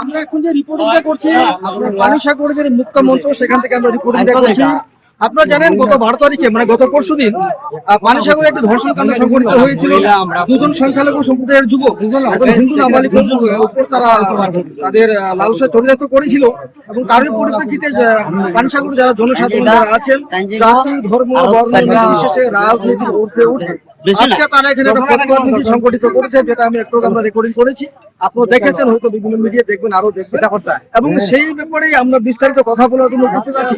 আমরা এখন যে রিপোর্টিংটা করছি আপনার পানি সাগরের যে মুক্ত মঞ্চ সেখান থেকে আমরা রিপোর্টিংটা করছি। আপনারা জানেন গত বারো তারিখে মানে গত পরশু দিন পানি সাগরে একটা ধর্ষণ কাণ্ড সংঘটিত হয়েছিল। দুজন সংখ্যালঘু সম্প্রদায়ের যুবক হিন্দু নাবালিকের উপর তারা তাদের লালসা চরিতার্থ করেছিল। এবং তারই পরিপ্রেক্ষিতে পানি সাগরে যারা জনসাধারণ যারা আছেন জাতি ধর্ম বর্ণ নির্বিশেষে রাজনীতির ঊর্ধ্বে উঠে। আজকে তারা এখানে একটা প্রতিবাদ মিছিল সংগঠিত করেছে যেটা আমি একটু আমরা রেকর্ডিং করেছি। আপনারা দেখেছেন হয়তো বিভিন্ন মিডিয়া দেখবেন আরও দেখবেন। এবং সেই ব্যাপারে আমরা বিস্তারিত কথা বলার জন্য উপস্থিত আছি।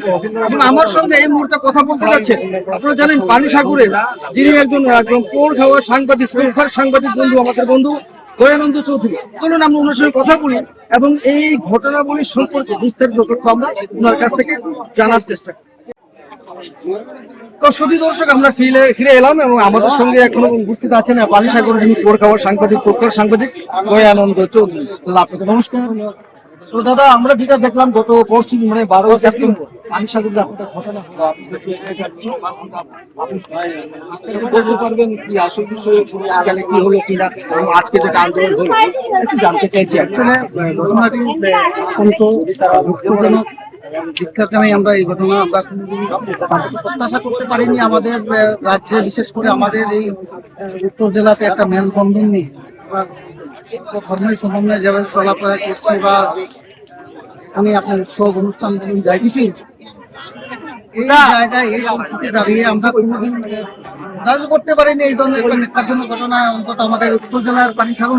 এবং আমার সঙ্গে এই মুহূর্তে কথা বলতে যাচ্ছেন আপনারা জানেন পানি সাগরের যিনি একজন একদম পোড় খাওয়া সাংবাদিক প্রখ্যাত সাংবাদিক বন্ধু আমাদের বন্ধু দয়ানন্দ চৌধুরী। চলুন আমরা ওনার সঙ্গে কথা বলি এবং এই ঘটনাবলী সম্পর্কে বিস্তারিত তথ্য আমরা ওনার কাছ থেকে জানার চেষ্টা করি। তো শুধু দর্শক আমরা ফিরে ফিরে এলাম এবং আমাদের সঙ্গে এখনও উপস্থিত আছেন পানি সাগরের যিনি কোর খাওয়ার সাংবাদিক প্রখ্যাত সাংবাদিক দয়ানন্দ চৌধুরী। দাদা আপনাকে নমস্কার। তো দাদা আমরা যেটা দেখলাম গত পরশু মানে বারো সেপ্টেম্বর পানি সাগরের আপনাদের ঘটনা হলো আপনি বলতে পারবেন? কি আসল বিষয়ে গেলে কি হলো কিনা এবং আজকে যেটা আন্দোলন হলো একটু জানতে চাইছি। আসলে ঘটনাটি অত্যন্ত দুঃখজনক। ধিক্ষার জানাই আমরা এই ঘটনা আমরা প্রত্যাশা করতে পারিনি। আমাদের রাজ্যে বিশেষ করে আমাদের এই উত্তর জেলাতে একটা মেলবন্ধন ধর্মের সমন্বয়ে যেভাবে চলাফেরা করছি বা আমি আপনার উৎসব অনুষ্ঠান বলুন যাই কিছু এই জায়গায় এই পরিস্থিতি দাঁড়িয়ে আমরা কোনোদিন করতে পারিনি এই ধরনের একটা নির্বাচনের ঘটনা। অন্তত আমাদের উত্তর জেলার পানি সাগর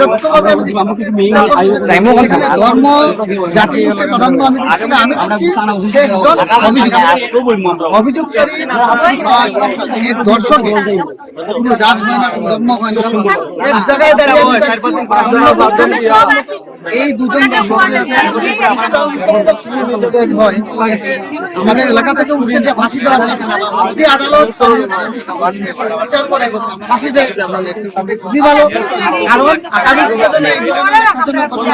ধর্ম জাতি গোষ্ঠীর প্রাধান্য আমি দিচ্ছি না আমি দিচ্ছি সে একজন অভিযোগকারী দর্শকে জাত হয় না ধর্ম হয় না এক জায়গায় দাঁড়িয়ে এই দুজন হয় আমাদের এলাকা থেকে উঠছে যে ফাঁসি দেওয়া হয় যদি আদালত বিচার করে ফাঁসি দেয় খুবই ভালো কারণ আগামী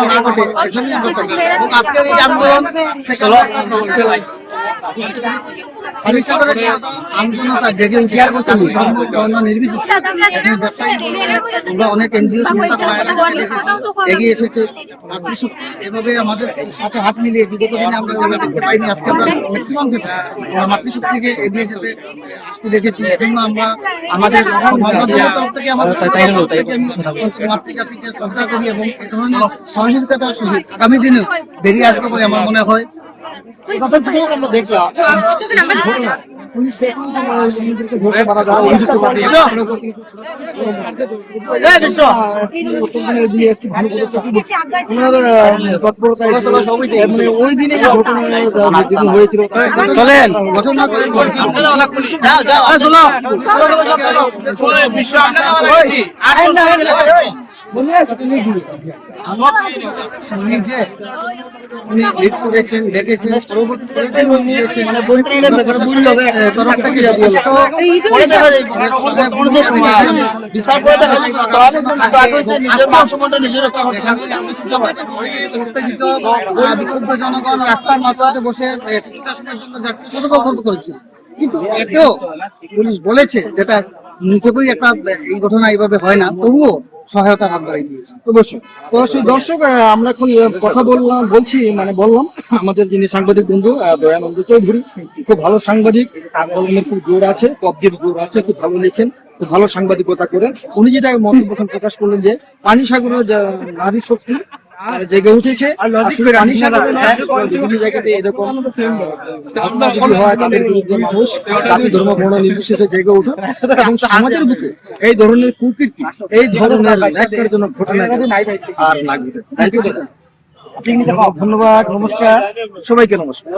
না ঘটে এজন্যই আমরা চাই এবং আজকের এই আন্দোলন অনেক এনজিও সংস্থা এগিয়ে এসেছে মাতৃশক্তি এভাবে আমাদের সাথে হাত মিলিয়ে বিগত দিনে আমরা যেটা দেখতে পাইনি আজকে আমরা ম্যাক্সিমাম ক্ষেত্রে আমরা মাতৃশক্তিকে এগিয়ে যেতে আসতে দেখেছি। এজন্য আমরা আমাদের সমাজের তরফ থেকে আমাদের থেকে মাতৃজাতিকে শ্রদ্ধা করি এবং এই ধরনের সহযোগিতার সহিত আগামী দিনে বেরিয়ে আসবে বলে আমার মনে হয়। তাদের থেকেও আমরা দেখলাম। পুলিশ এদেরকে ধরতে পারা যারা অভিযুক্ত ডিএসটি ভালো করেছে ওনার আহ, মানে ওই দিনে ঘটনা হয়েছিল চলেন ঘটনা মানে। বিচার করে দেখা যায়। উত্তেজিত বিক্ষুব্ধ জনগণ রাস্তার মাঝখানে বসে এ, কিছুটা সময়ের জন্য যাত্রী সতর্ক করেছিল কিন্তু এতেও পুলিশ বলেছে যেটা নিচেই একটা এই ঘটনা এইভাবে হয় না, তবুও সহায়তার হাত বাড়িয়ে অবশ্যই। তো দর্শক আমরা এখন কথা বললাম, বলছি মানে বললাম, আমাদের যিনি সাংবাদিক বন্ধু দয়ানন্দ চৌধুরী, খুব ভালো সাংবাদিক কলমের খুব জোর আছে, কবজির জোর আছে, খুব ভালো লেখেন, খুব ভালো সাংবাদিকতা করেন। উনি যেটা মন্তব্য প্রকাশ করলেন যে পানি সাগরের নারী শক্তি আর জেগে উঠেছে। আসলে বিভিন্ন জায়গাতে এরকম ঘটনা যদি হয় তাদের বিরুদ্ধে মানুষ জাতি ধর্ম বর্ণ নির্বিশেষে জেগে উঠে এবং সমাজের বুকে এই ধরনের কুকীর্তি এই ধরনের ন্যাক্কারজনক ঘটনা আর না ঘটে। ধন্যবাদ নমস্কার। সবাইকে নমস্কার।